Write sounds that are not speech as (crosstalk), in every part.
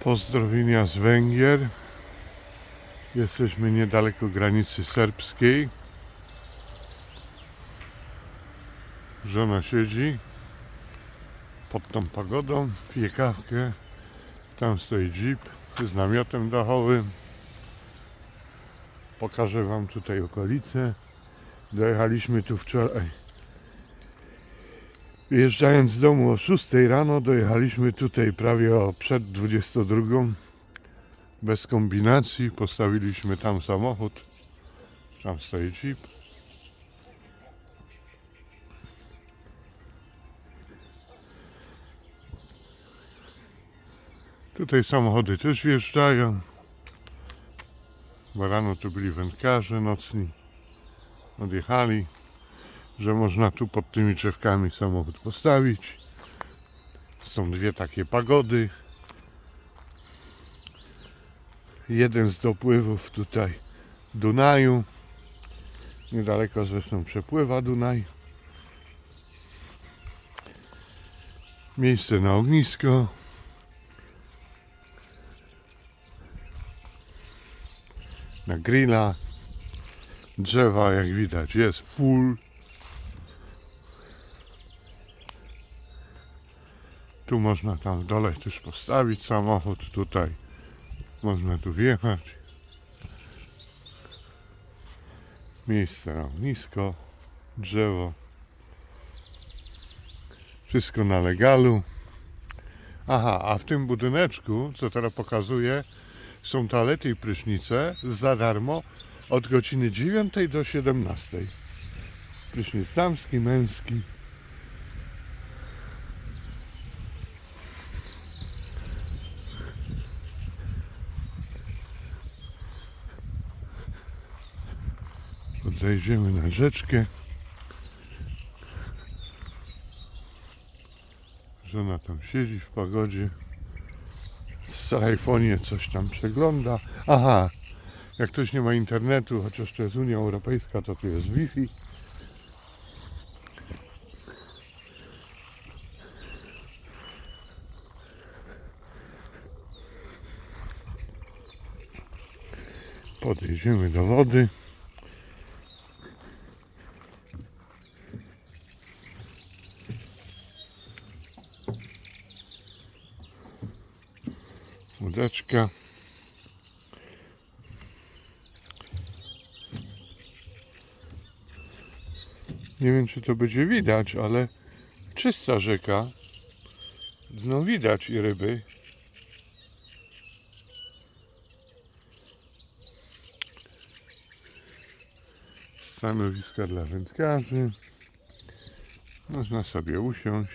Pozdrowienia z Węgier. Jesteśmy niedaleko granicy serbskiej. Żona siedzi pod tą pagodą, pije kawkę. Tam stoi jeep z namiotem dachowym. Pokażę Wam tutaj okolice. Dojechaliśmy tu wczoraj. Wyjeżdżając z domu o 6 rano, dojechaliśmy tutaj prawie o przed 22. Bez kombinacji. Postawiliśmy tam samochód. Tam stoi jeep. Tutaj samochody też wjeżdżają. Bo rano tu byli wędkarze nocni. Odjechali, że można tu pod tymi drzewkami samochód postawić. Są dwie takie pagody. Jeden z dopływów tutaj Dunaju. Niedaleko zresztą przepływa Dunaj. Miejsce na ognisko. na grilla. Drzewa, jak widać, jest full. Tu można tam dole też postawić samochód. Tutaj można tu wjechać. Miejsce na ognisko, drzewo. Wszystko na legalu. Aha, a w tym budyneczku, co teraz pokazuję, są toalety i prysznice za darmo od godziny 9 do 17. Prysznic damski, męski. Podejdziemy na rzeczkę. Żona tam siedzi w pagodzie w iPhone'ie coś tam przegląda. Aha, jak ktoś nie ma internetu, chociaż to jest Unia Europejska, to tu jest Wi-Fi. Podejdziemy do wody. Łódeczka. Nie wiem, czy to będzie widać, ale czysta rzeka. Dno widać i ryby. Stanowiska dla wędkarzy. Można sobie usiąść.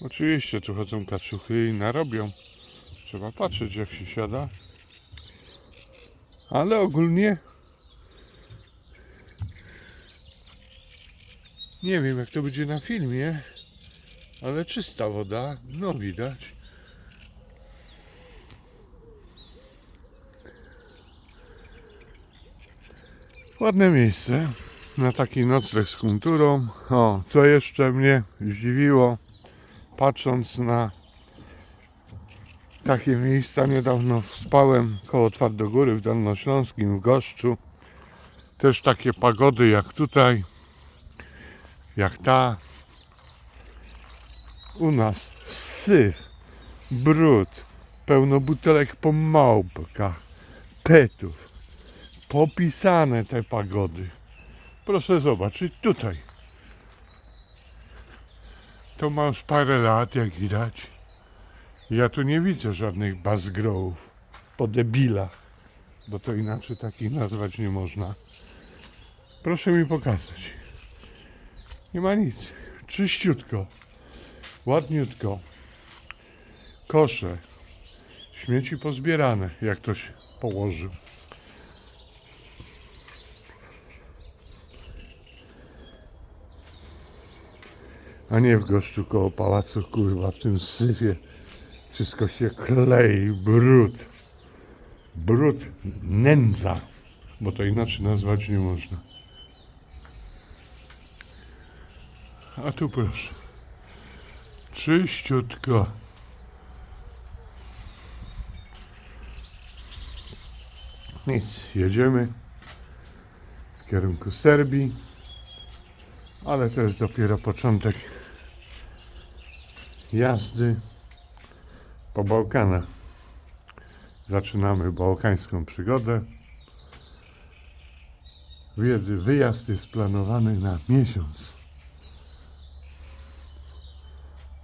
Oczywiście tu chodzą kaczuchy i narobią. Trzeba patrzeć jak się siada. Ale ogólnie nie wiem jak to będzie na filmie, ale czysta woda, no widać. Ładne miejsce na taki nocleg z kulturą. O, co jeszcze mnie zdziwiło, patrząc na takie miejsca niedawno spałem koło Twardogóry w Dolnośląskim, w Goszczu. Też takie pagody jak tutaj, jak ta. U nas syf, brud, pełno butelek po małpkach, petów. Popisane te pagody. Proszę zobaczyć tutaj. To ma już parę lat, jak widać. Ja tu nie widzę żadnych bazgrołów po debilach, bo to inaczej takich nazwać nie można. Proszę mi pokazać. Nie ma nic. Czyściutko. Ładniutko. Kosze. Śmieci pozbierane, jak ktoś położył. A nie w goszczu koło pałacu, kurwa, w tym syfie. Wszystko się klei, brud. Brud, nędza, bo to inaczej nazwać nie można. A tu proszę. Czyściutko. Nic, jedziemy w kierunku Serbii, ale to jest dopiero początek jazdy po Bałkanach. Zaczynamy bałkańską przygodę. Wyjazd jest planowany na miesiąc.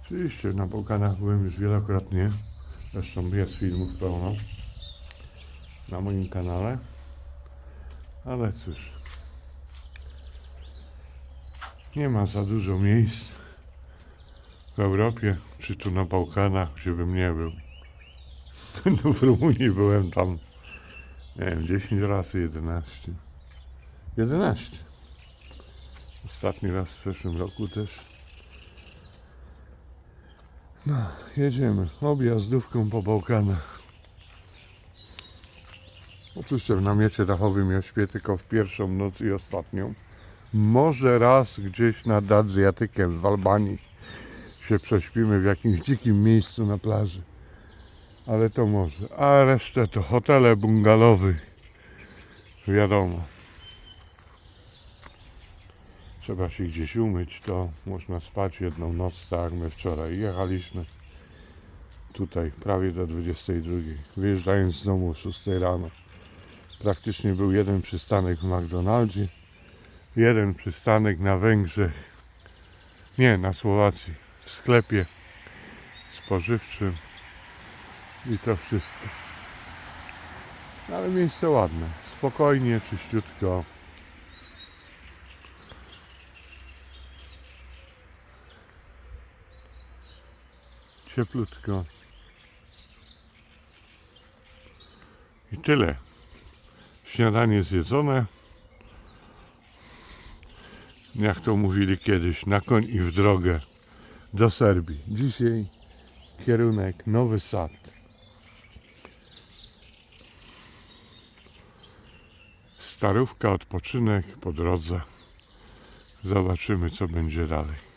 Oczywiście na Bałkanach byłem już wielokrotnie. Zresztą jest filmów pełno na moim kanale. Ale cóż, nie ma za dużo miejsc w Europie, czy tu na Bałkanach, gdzie bym nie był. (laughs) No w Rumunii byłem tam, nie wiem, 10 razy, 11. 11. Ostatni raz w zeszłym roku też. No, jedziemy objazdówką po Bałkanach. Oczywiście w namiocie dachowym ja śpię tylko w pierwszą noc i ostatnią. Może raz gdzieś nad Adriatykiem w Albanii się prześpimy w jakimś dzikim miejscu na plaży. Ale to może. A resztę to hotele bungalowy. Wiadomo. Trzeba się gdzieś umyć, to można spać jedną noc, tak my wczoraj jechaliśmy. Tutaj prawie do 22. Wyjeżdżając z domu o 6 rano. Praktycznie był jeden przystanek w McDonaldzie, jeden przystanek na Węgrzech, nie, na Słowacji, w sklepie spożywczym i to wszystko. Ale miejsce ładne, spokojnie, czyściutko. Cieplutko. I tyle. Śniadanie zjedzone. Jak to mówili kiedyś, na koń i w drogę do Serbii. Dzisiaj kierunek Nowy Sad. Starówka, odpoczynek po drodze. Zobaczymy, co będzie dalej.